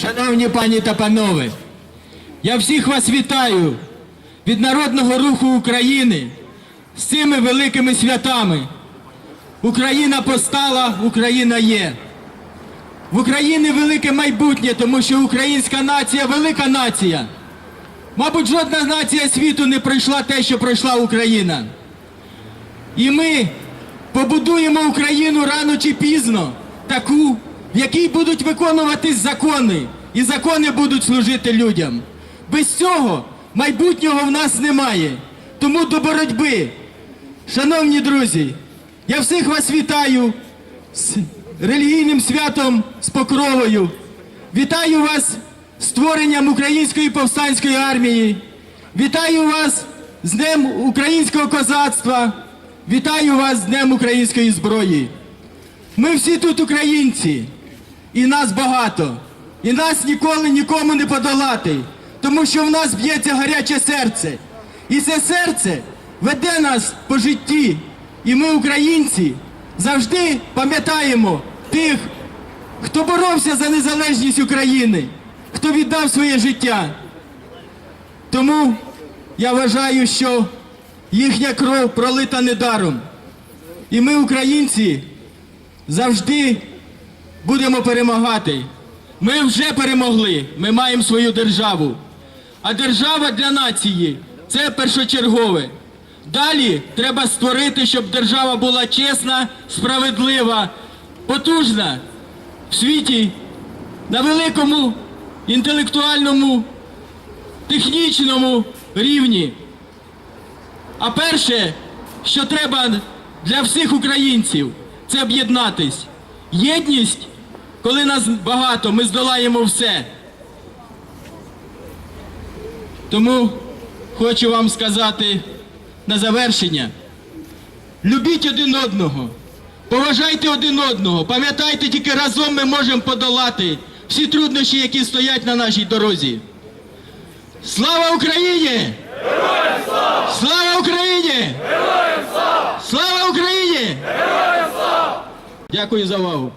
Шановні пані та панове, я всіх вас вітаю від Народного руху України з цими великими святами. Україна постала, Україна є. В Україні велике майбутнє, тому що українська нація велика нація. Мабуть, жодна нація світу не пройшла те, що пройшла Україна. І ми побудуємо Україну рано чи пізно, таку, в якій будуть виконуватись закони, і закони будуть служити людям. Без цього майбутнього в нас немає. Тому до боротьби. Шановні друзі, я всіх вас вітаю з релігійним святом з покровою. Вітаю вас з створенням Української повстанської армії. Вітаю вас з Днем українського козацтва. Вітаю вас з Днем української зброї. Ми всі тут українці, і нас багато. І нас ніколи нікому не подолати, тому що в нас б'ється гаряче серце. І це серце веде нас по житті. І ми, українці, завжди пам'ятаємо тих, хто боровся за незалежність України, хто віддав своє життя. Тому я вважаю, що їхня кров пролита недаром. І ми, українці, завжди будемо перемагати. Ми вже перемогли, ми маємо свою державу. А держава для нації це першочергове. Далі треба створити, щоб держава була чесна, справедлива, потужна в світі на великому інтелектуальному, технічному рівні. А перше, що треба для всіх українців, це об'єднатись. Єдність, коли нас багато, ми здолаємо все. Тому хочу вам сказати на завершення: любіть один одного, поважайте один одного, пам'ятайте, тільки разом ми можемо подолати всі труднощі, які стоять на нашій дорозі. Слава Україні! Слава Україні! Слава Україні! Героям! Дякую за увагу.